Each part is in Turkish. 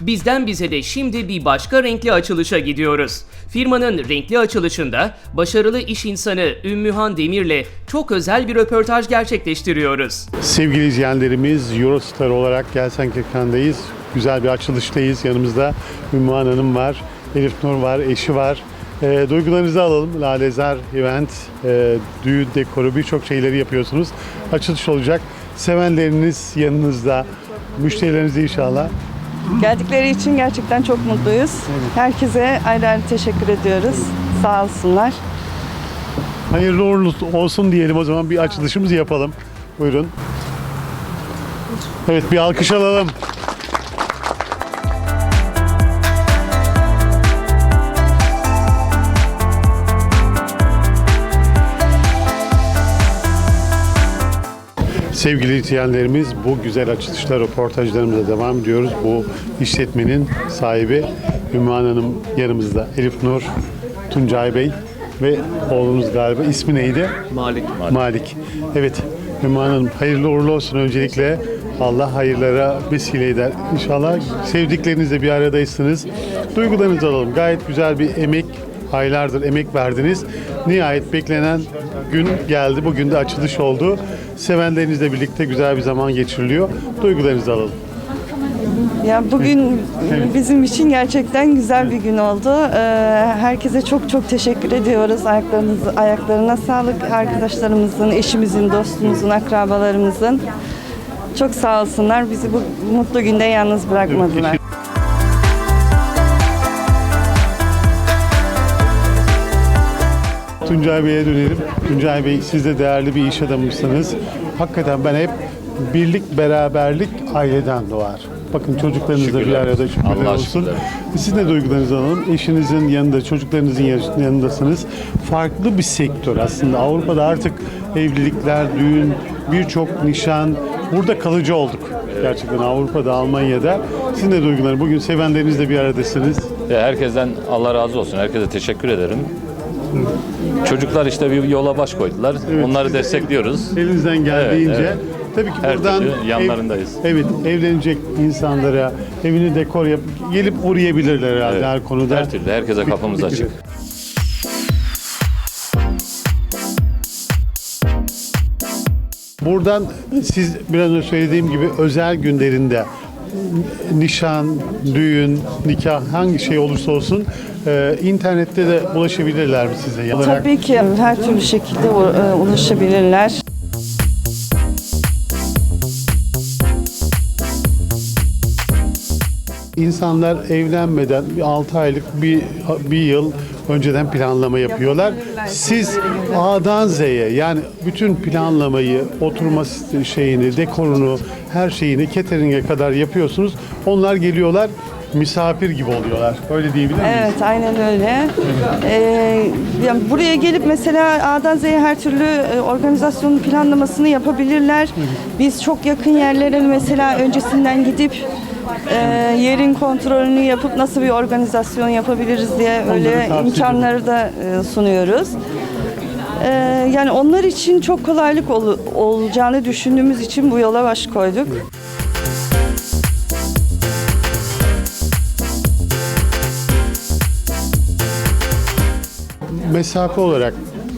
Bizden bize de şimdi bir başka renkli açılışa gidiyoruz. Firmanın renkli açılışında başarılı iş insanı Ümmühan Demir'le çok özel bir röportaj gerçekleştiriyoruz. Sevgili izleyenlerimiz Eurostar olarak Gelsen Kekan'dayız. Güzel bir açılıştayız. Yanımızda Ümmühan Hanım var, Elif Nur var, eşi var. E, duygularınızı alalım. Lalezer Event, e, düğün dekoru birçok şeyleri yapıyorsunuz. Açılış olacak. Sevenleriniz yanınızda, müşterileriniz inşallah. Geldikleri için gerçekten çok mutluyuz. Herkese ayrı ayrı teşekkür ediyoruz. Sağ olsunlar. Hayırlı uğurlu olsun diyelim o zaman bir açılışımızı yapalım. Buyurun. Evet bir alkış alalım. Sevgili izleyenlerimiz bu güzel açılışlar röportajlarımıza devam ediyoruz. Bu işletmenin sahibi Ümmühan Hanım yanımızda. Elif Nur, Tuncay Bey ve oğlumuz galiba. ismi neydi? Malik. Malik. Evet Ümmühan Hanım hayırlı uğurlu olsun öncelikle. Allah hayırlara vesile eder. İnşallah sevdiklerinizle bir aradaysınız. Duygularınızı alalım. Gayet güzel bir emek, aylardır emek verdiniz. Nihayet beklenen gün geldi. Bugün de açılış oldu. Sevenlerinizle birlikte güzel bir zaman geçiriliyor. Duygularınızı alalım. Ya bugün bizim için gerçekten güzel bir gün oldu. Ee, herkese çok çok teşekkür ediyoruz. Ayaklarınız, ayaklarına sağlık. Arkadaşlarımızın, eşimizin, dostumuzun, akrabalarımızın. Çok sağ olsunlar. Bizi bu mutlu günde yalnız bırakmadılar. Tuncay Bey'e dönelim. Tuncay Bey siz de değerli bir iş adamısınız. Hakikaten ben hep birlik, beraberlik aileden doğar. Bakın çocuklarınızla bir Şükürler. arada şükürler Allah'a olsun. şükürler. Siz de duygularınızı alalım. Eşinizin yanında, çocuklarınızın yan- yanındasınız. Farklı bir sektör aslında. Avrupa'da artık evlilikler, düğün, birçok nişan burada kalıcı olduk. Gerçekten Avrupa'da, Almanya'da. Sizin de duyguları. Bugün sevenlerinizle bir aradasınız. Herkesten Allah razı olsun. Herkese teşekkür ederim. Çocuklar işte bir yola baş koydular. Onları destekliyoruz. Elinizden geldiğince. Evet, evet. Tabii ki Her buradan türlü yanlarındayız. evet, evlenecek insanlara evini dekor yap, gelip uğrayabilirler herhalde Evet. her konuda. Her türlü herkese kapımız açık. Buradan siz biraz önce söylediğim gibi özel günlerinde nişan, düğün, nikah hangi şey olursa olsun e, internette de ulaşabilirler mi size? Olarak- Tabii ki her türlü şekilde e, ulaşabilirler. İnsanlar evlenmeden bir 6 aylık bir, bir yıl önceden planlama yapıyorlar. Siz A'dan Z'ye yani bütün planlamayı, oturma şeyini, dekorunu, her şeyini catering'e kadar yapıyorsunuz. Onlar geliyorlar misafir gibi oluyorlar. Öyle diyebilir miyiz? Evet, aynen öyle. Ee, yani buraya gelip mesela A'dan Z'ye her türlü e, organizasyonun planlamasını yapabilirler. Biz çok yakın yerlere mesela öncesinden gidip e, yerin kontrolünü yapıp nasıl bir organizasyon yapabiliriz diye öyle tavsiye imkanları da e, sunuyoruz. Ee, yani onlar için çok kolaylık ol- olacağını düşündüğümüz için bu yola baş koyduk. Mesafe olarak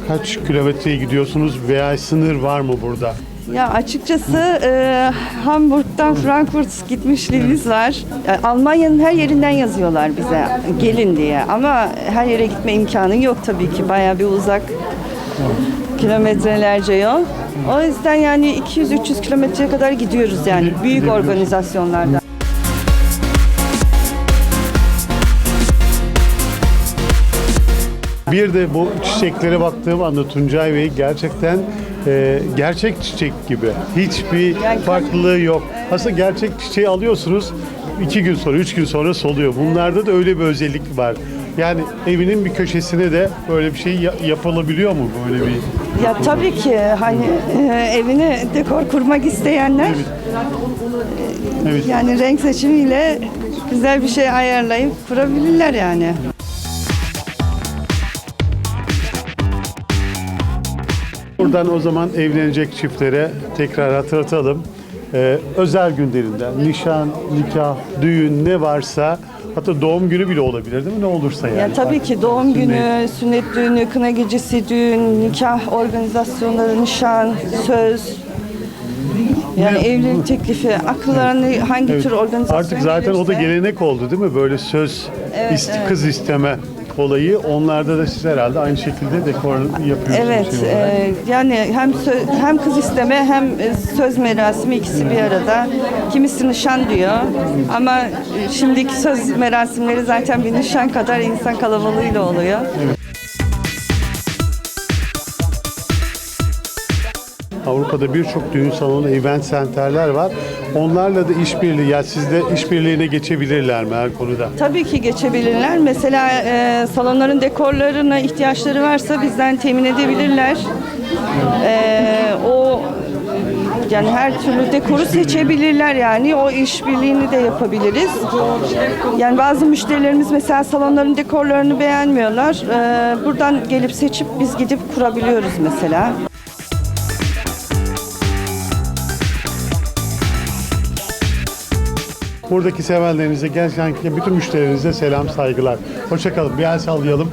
kaç kilometreye gidiyorsunuz veya sınır var mı burada? Ya açıkçası e, Hamburg'dan Frankfurt gitmişliğimiz var. E, Almanya'nın her yerinden yazıyorlar bize gelin diye. Ama her yere gitme imkanı yok tabii ki. Bayağı bir uzak kilometrelerce yol. O yüzden yani 200-300 kilometreye kadar gidiyoruz yani büyük organizasyonlarda. Bir de bu çiçeklere baktığım anda Tuncay Bey gerçekten e, gerçek çiçek gibi. Hiçbir farklılığı yok. Aslında gerçek çiçeği alıyorsunuz iki gün sonra, üç gün sonra soluyor. Bunlarda da öyle bir özellik var. Yani evinin bir köşesine de böyle bir şey ya- yapılabiliyor mu böyle bir? Ya tabii ki hani e, evine dekor kurmak isteyenler Evet. yani renk seçimiyle güzel bir şey ayarlayıp kurabilirler yani. Buradan o zaman evlenecek çiftlere tekrar hatırlatalım. e, özel günlerinde nişan, nikah, düğün ne varsa hatta doğum günü bile olabilir değil mi? Ne olursa yani. Ya tabii ki doğum Sünnet. günü, sünnet düğünü, kına gecesi, düğün, nikah organizasyonları, nişan, söz. Yani Ne- evlilik teklifi, akıllarına hangi Evet. tür organizasyon Artık zaten o da gelirse- gelenek oldu değil mi? Böyle söz, Evet, ist- evet. kız isteme olayı. Onlarda da siz herhalde aynı şekilde dekor yapıyorsunuz. Evet, şey e, yani hem sö- hem kız isteme hem e, söz merasimi ikisi bir arada. Kimisi nişan diyor ama e, şimdiki söz merasimleri zaten bir nişan kadar insan kalabalığıyla oluyor. Avrupa'da birçok düğün salonu, event centerler var. Onlarla da işbirliği, ya siz de işbirliğine geçebilirler mi her konuda? Tabii ki geçebilirler. Mesela e, salonların dekorlarına ihtiyaçları varsa bizden temin edebilirler. E, o yani her türlü dekoru seçebilirler yani o işbirliğini de yapabiliriz. Yani bazı müşterilerimiz mesela salonların dekorlarını beğenmiyorlar. E, buradan gelip seçip biz gidip kurabiliyoruz mesela. Buradaki sevenlerinize, gerçekten bütün müşterilerinize selam, saygılar. Hoşçakalın. Bir el sallayalım.